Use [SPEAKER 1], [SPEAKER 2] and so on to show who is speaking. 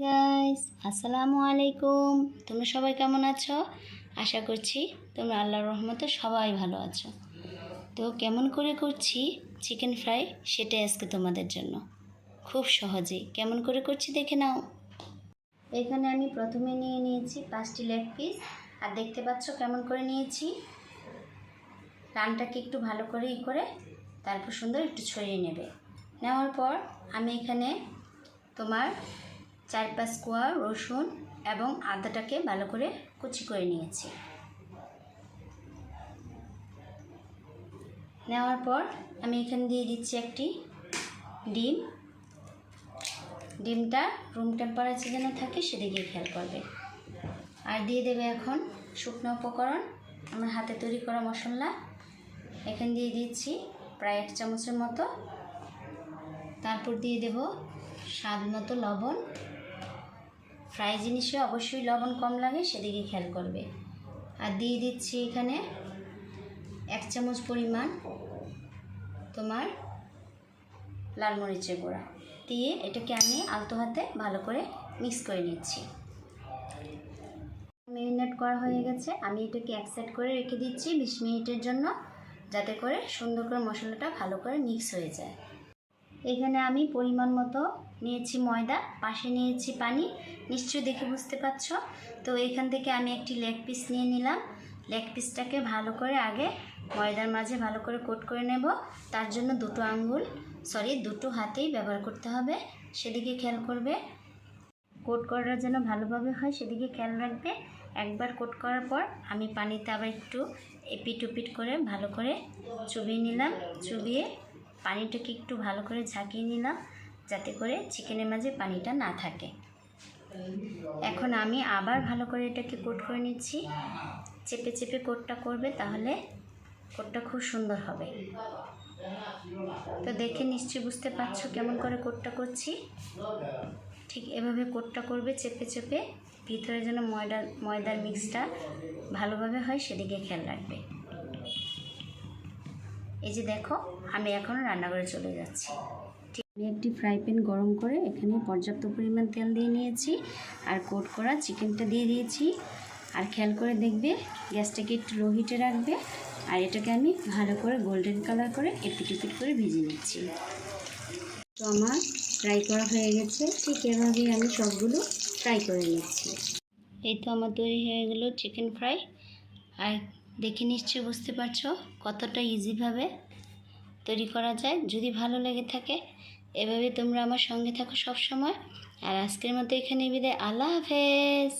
[SPEAKER 1] Guys আসসালামু আলাইকুম। তোমরা সবাই কেমন আছো? আশা করছি তোমরা আল্লাহর রহমতে সবাই ভালো আছো। তো কেমন করে করছি চিকেন ফ্রাই সেটাই আজকে তোমাদের জন্য। খুব সহজেই কেমন করে করছি দেখে নাও। এখানে আমি প্রথমে নিয়ে নিয়েছি পাঁচটি লেগ পিস। আর দেখতে পাচ্ছ কেমন করে নিয়েছি। রানটাকে একটু ভালো করে ই করে তারপর সুন্দর একটু ছড়িয়ে নেবে। নেওয়ার পর আমি এখানে তোমার চার পাঁচ কোয়া রসুন এবং আদাটাকে ভালো করে কুচি করে নিয়েছি। নেওয়ার পর আমি এখানে দিয়ে দিচ্ছি একটি ডিম। ডিমটা রুম টেম্পারেচার যেন থাকে সেদিকে খেয়াল করবে। আর দিয়ে দেবে এখন শুকনো উপকরণ। আমার হাতে তৈরি করা মশলা। এখানে দিয়ে দিচ্ছি প্রায় এক চামচের মতো। তারপর দিয়ে দেব স্বাদ মতো লবণ। ফ্রাই জিনিসে অবশ্যই লবণ কম লাগে, সেদিকে খেয়াল করবে। আর দিয়ে দিচ্ছি এখানে এক চামচ পরিমাণ তোমার লাল মরিচের গুঁড়া। দিয়ে এটাকে আমি আলতো হাতে ভালো করে মিক্স করে নিচ্ছি। মেরিনেট করা হয়ে গেছে। আমি এটাকে এক সাইড করে রেখে দিচ্ছি বিশ মিনিটের জন্য, যাতে করে সুন্দর করে মশলাটা ভালো করে মিক্স হয়ে যায়। এখানে আমি পরিমাণ মতো নিয়েছি ময়দা, পাশে নিয়েছি পানি। নিশ্চয়ই দেখে বুঝতে পারছ? তো এখান থেকে আমি একটি লেগ পিস নিয়ে নিলাম। লেগ পিসটাকে ভালো করে আগে ময়দার মাঝে ভালো করে কোট করে নেব। তার জন্য দুটো আঙ্গুল সরি দুটো হাতেই ব্যবহার করতে হবে। সেদিকে খেয়াল করবে। কোট করার যেন ভালোভাবে হয়, সেদিকে খেয়াল রাখবে। একবার কোট করার পর আমি পানিতে আবার একটু এপিট উপিট করে ভালো করে চুবিয়ে নিলাম। চুবিয়ে পানিটাকে একটু ভালো করে ঝাঁকিয়ে নিলাম যাতে করে চিকেনের মাঝে পানিটা না থাকে। এখন আমি আবার ভালো করে এটাকে কোট করে নিচ্ছি। চেপে চেপে কোটটা করবে তাহলে কোটটা খুব সুন্দর হবে। তো দেখে নিশ্চয়ই বুঝতে পারছ কেমন করে কোটটা করছি। ঠিক এভাবে কোটটা করবে, চেপে চেপে ভিতরে যেন ময়দা, ময়দার মিক্সটা ভালোভাবে হয় সেদিকে খেয়াল রাখবে। এই যে দেখো, আমি এখন রান্নাঘরে চলে যাচ্ছি। আমি একটি ফ্রাই প্যান গরম করে এখানে পর্যাপ্ত পরিমাণ তেল দিয়ে নিয়েছি আর কোট করা চিকেনটা দিয়ে দিয়েছি। আর খেয়াল করে দেখবে, গ্যাসটাকে একটু লো হিটে রাখবে আর এটাকে আমি ভালো করে গোল্ডেন কালার করে এপিট এপিট করে ভেজে নিচ্ছি। তো আমার ফ্রাই করা হয়ে গেছে, ঠিক এভাবেই আমি সবগুলো ফ্রাই করে নিচ্ছি। এই তো আমার তৈরি হয়ে গেলো চিকেন ফ্রাই। আর দেখে নিশ্চয়ই বুঝতে পারছ কতটা ইজিভাবে তৈরি করা যায়। যদি ভালো লেগে থাকে, এভাবে তোমরা আমার সঙ্গে থাকো সব সময় আর আজকের মতো এখানে বিদায়। আল্লাহ হাফেজ।